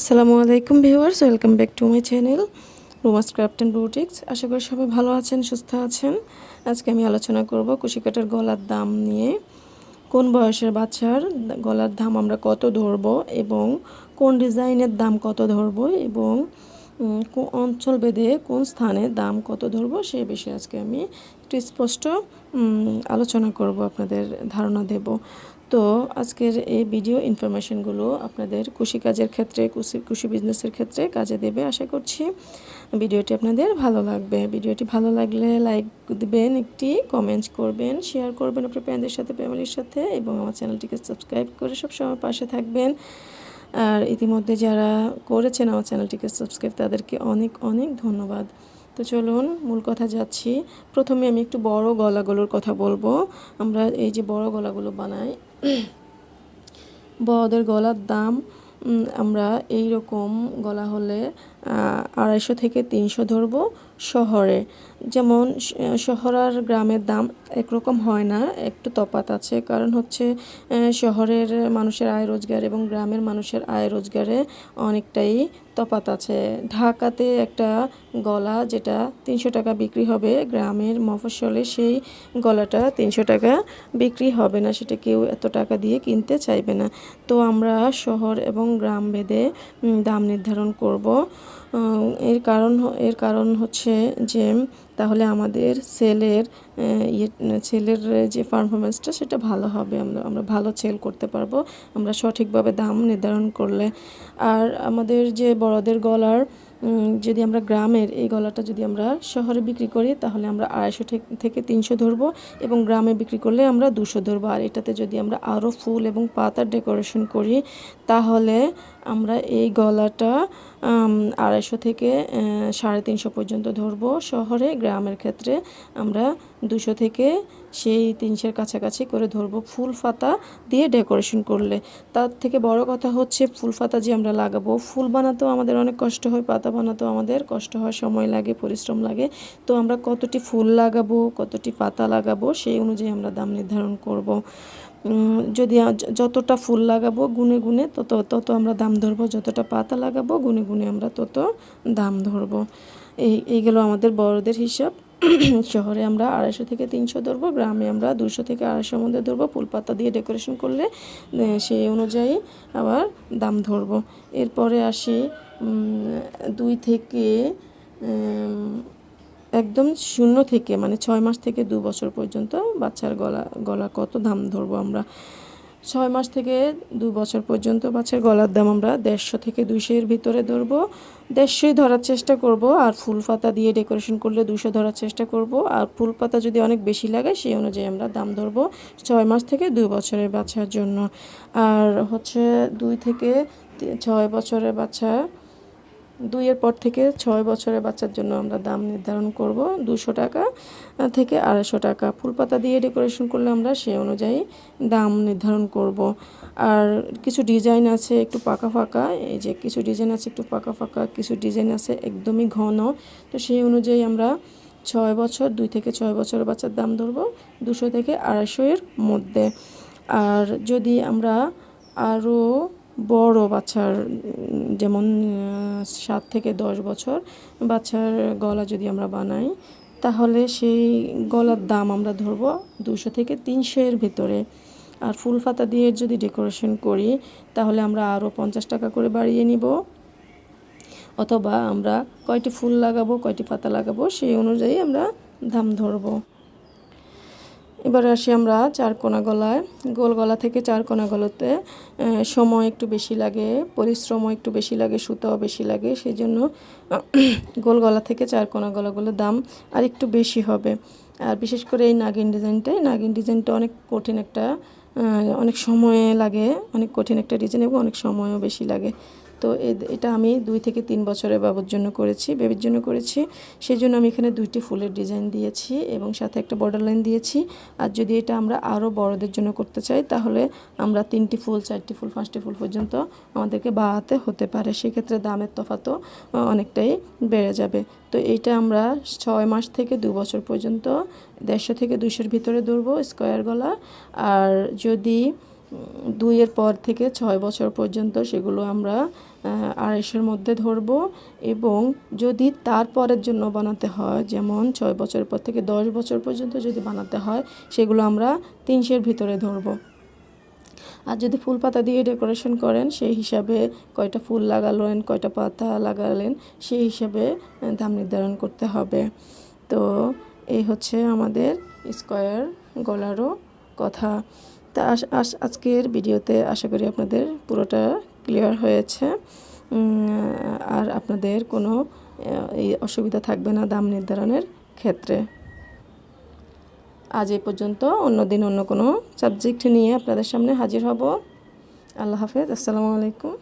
আসসালামু আলাইকুম viewers, welcome back to my channel Roma's craft and boutiques. আশা করি সবাই ভালো আছেন, সুস্থ আছেন। আজকে আমি আলোচনা করব কুশিকাটার গলার দাম নিয়ে। কোন বয়সের বাচ্চার গলার দাম আমরা কত ধরবো এবং কোন ডিজাইনের দাম কত ধরবো এবং অঞ্চল ভেদে কোন স্থানে দাম কত ধরবো সে বিষয়ে আজকে আমি একটু স্পষ্ট আলোচনা করব, আপনাদের ধারণা দেব। তো আজকের এই ভিডিও ইনফরমেশনগুলো আপনাদের কৃষি কাজের ক্ষেত্রে, কৃষি কৃষি বিজনেসের ক্ষেত্রে কাজে দেবে আশা করছি। ভিডিওটি আপনাদের ভালো লাগবে। ভিডিওটি ভালো লাগলে লাইক দেবেন, একটি কমেন্টস করবেন শেয়ার করবেন আপনার ফ্রেন্ডদের সাথে ফ্যামিলির সাথে এবং আমার চ্যানেলটিকে সাবস্ক্রাইব করে সবসময় পাশে থাকবেন। আর ইতিমধ্যে যারা করেছেন আমার চ্যানেলটিকে সাবস্ক্রাইব তাদেরকে অনেক অনেক ধন্যবাদ। তো চলুন, মূল কথা যাচ্ছি। প্রথমে আমি একটু বড় গলাগুলোর কথা বলব। আমরা এই যে বড় গলাগুলো বানাই বড়দের গলার দাম আমরা এই রকম গলা হলে আড়াইশো থেকে তিনশো ধরবো। শহরে। যেমন শহর আর গ্রামের দাম একরকম হয় না, একটু তফাৎ আছে। কারণ হচ্ছে শহরের মানুষের আয় রোজগার এবং গ্রামের মানুষের আয় রোজগারে অনেকটাই তফাৎ আছে। ঢাকাতে একটা গলা যেটা তিনশো টাকা বিক্রি হবে, গ্রামের মফস্বলে সেই গলাটা তিনশো টাকা বিক্রি হবে না। সেটা কেউ এত টাকা দিয়ে কিনতে চাইবে না। তো আমরা শহর এবং গ্রাম ভেদে দাম নির্ধারণ করব। এর কারণ এর কারণ হচ্ছে যে, তাহলে আমাদের সেলের ইয়ে সেলের যে পারফরমেন্সটা সেটা ভালো হবে। আমরা আমরা ভালো সেল করতে পারব। আমরা সঠিকভাবে দাম নির্ধারণ করলে। আর আমাদের যে বড়দের গলার যদি আমরা গ্রামের এই গলাটা যদি আমরা শহরে বিক্রি করি, তাহলে আমরা আড়াইশো থেকে- তিনশো ধরবো এবং গ্রামে বিক্রি করলে আমরা দুশো ধরবো। আর এটাতে যদি আমরা আরও ফুল এবং পাতার ডেকোরেশন করি, তাহলে আমরা এই গলাটা আড়াইশো থেকে সাড়ে তিনশো পর্যন্ত ধরবো শহরে। গ্রামের ক্ষেত্রে আমরা দুশো থেকে সেই তিনশোর কাছাকাছি করে ধরবো ফুল ফাতা দিয়ে ডেকোরেশন করলে। তার থেকে বড় কথা হচ্ছে ফুল ফাতা যে আমরা লাগাবো, ফুল বানাতেও আমাদের অনেক কষ্ট হয়, পাতা বানাতেও আমাদের কষ্ট হয়, সময় লাগে, পরিশ্রম লাগে। তো আমরা কতটি ফুল লাগাবো, কতটি পাতা লাগাবো, সেই অনুযায়ী আমরা দাম নির্ধারণ করব। যদি যতটা ফুল লাগাবো গুনে গুনে, তত তত আমরা দাম ধরবো। যতটা পাতা লাগাবো গুনে গুনে আমরা তত দাম ধরবো। এই এই গেল আমাদের বড়দের হিসাব। শহরে আমরা আড়াইশো থেকে তিনশো ধরবো, গ্রামে আমরা দুশো থেকে আড়াইশোর মধ্যে ধরবো ফুল পাতা দিয়ে ডেকোরেশন করলে সেই অনুযায়ী আবার দাম ধরবো। এরপরে আসি দুই থেকে একদম শূন্য থেকে মানে ছয় মাস থেকে দু বছর পর্যন্ত বাচ্চার গলা গলা কত দাম ধরবো আমরা। ছয় মাস থেকে দু বছর পর্যন্ত মাছের গলার দাম আমরা দেড়শো থেকে দুইশোর ভিতরে ধরব। দেড়শোই ধরার চেষ্টা করব আর ফুল পাতা দিয়ে ডেকোরেশন করলে দুশো ধরার চেষ্টা করব। আর ফুল পাতা যদি অনেক বেশি লাগে, সেই অনুযায়ী আমরা দাম ধরবো ছয় মাস থেকে দু বছরের বাচ্চার জন্য। আর হচ্ছে দুই থেকে ছয় বছরের বাচ্চা দুইয়ের পর থেকে ছয় বছরের বাচ্চার জন্য আমরা দাম নির্ধারণ করব দুশো টাকা থেকে আড়াইশো টাকা। ফুল পাতা দিয়ে ডেকোরেশন করলে আমরা সে অনুযায়ী দাম নির্ধারণ করব। আর কিছু ডিজাইন আছে একটু পাকা ফাঁকা, এই যে কিছু ডিজাইন আছে একটু পাকা ফাঁকা, কিছু ডিজাইন আছে একদমই ঘন। তো সেই অনুযায়ী আমরা ছয় বছর, দুই থেকে ছয় বছরের বাচ্চার দাম ধরবো দুশো থেকে আড়াইশো এর মধ্যে। আর যদি আমরা আরও বড় বাচ্চার যেমন সাত থেকে দশ বছর বাচ্চার গলা যদি আমরা বানাই, তাহলে সেই গলার দাম আমরা ধরবো দুশো থেকে তিনশো এর ভিতরে। আর ফুল পাতা দিয়ে যদি ডেকোরেশন করি, তাহলে আমরা আরও পঞ্চাশ টাকা করে বাড়িয়ে নিব। অথবা আমরা কয়টি ফুল লাগাবো, কয়টি পাতা লাগাবো, সেই অনুযায়ী আমরা দাম ধরবো। এবার আসি আমরা চার কোনা গলায়। গোল গলা থেকে চার কোনা গলাতে সময় একটু বেশি লাগে, পরিশ্রমও একটু বেশি লাগে, সুতাও বেশি লাগে সেই জন্য গোল গলা থেকে চার কোনা গলাগুলোর দাম আর একটু বেশি হবে। আর বিশেষ করে এই নাগিন ডিজাইনটাই নাগিন ডিজাইনটা অনেক কঠিন একটা অনেক সময় লাগে, অনেক কঠিন একটা ডিজাইন এবং অনেক সময়ও বেশি লাগে। তো এটা আমি দুই থেকে তিন বছরের বাবুর জন্য করেছি, বেবির জন্য করেছি। সেই জন্য আমি এখানে দুইটি ফুলের ডিজাইন দিয়েছি এবং সাথে একটা বর্ডার লাইন দিয়েছি। আর যদি এটা আমরা আরও বড়দের জন্য করতে চাই, তাহলে আমরা তিনটি ফুল, চারটি ফুল, পাঁচটি ফুল পর্যন্ত আমাদেরকে বাড়াতে হতে পারে। সেক্ষেত্রে দামের তফাতও অনেকটাই বেড়ে যাবে। তো এইটা আমরা ছয় মাস থেকে দু বছর পর্যন্ত দেড়শো থেকে দুশোর ভিতরে ধরবো স্কোয়ার গলা আর যদি দুইয়ের পর থেকে ছয় বছর পর্যন্ত সেগুলো আমরা আড়াইশোর মধ্যে ধরব। এবং যদি তারপরের জন্য বানাতে হয়, যেমন ছয় বছরের পর থেকে দশ বছর পর্যন্ত যদি বানাতে হয়, সেগুলো আমরা তিনশের ভিতরে ধরব। আর যদি ফুল পাতা দিয়ে ডেকোরেশন করেন, সেই হিসাবে কয়টা ফুল লাগালেন, কয়টা পাতা লাগালেন, সেই হিসাবে দাম নির্ধারণ করতে হবে। তো এই হচ্ছে আমাদের স্কোয়ার গলারও কথা। তা আজকের ভিডিওতে আশা করি আপনাদের পুরোটা ক্লিয়ার হয়েছে। আর আপনাদের কোনো এই অসুবিধা থাকবে না দাম নির্ধারণের ক্ষেত্রে। আজ এই পর্যন্ত, অন্য দিন অন্য কোনো সাবজেক্ট নিয়ে আপনাদের সামনে হাজির হব। আল্লাহ হাফেজ, আসসালামু আলাইকুম।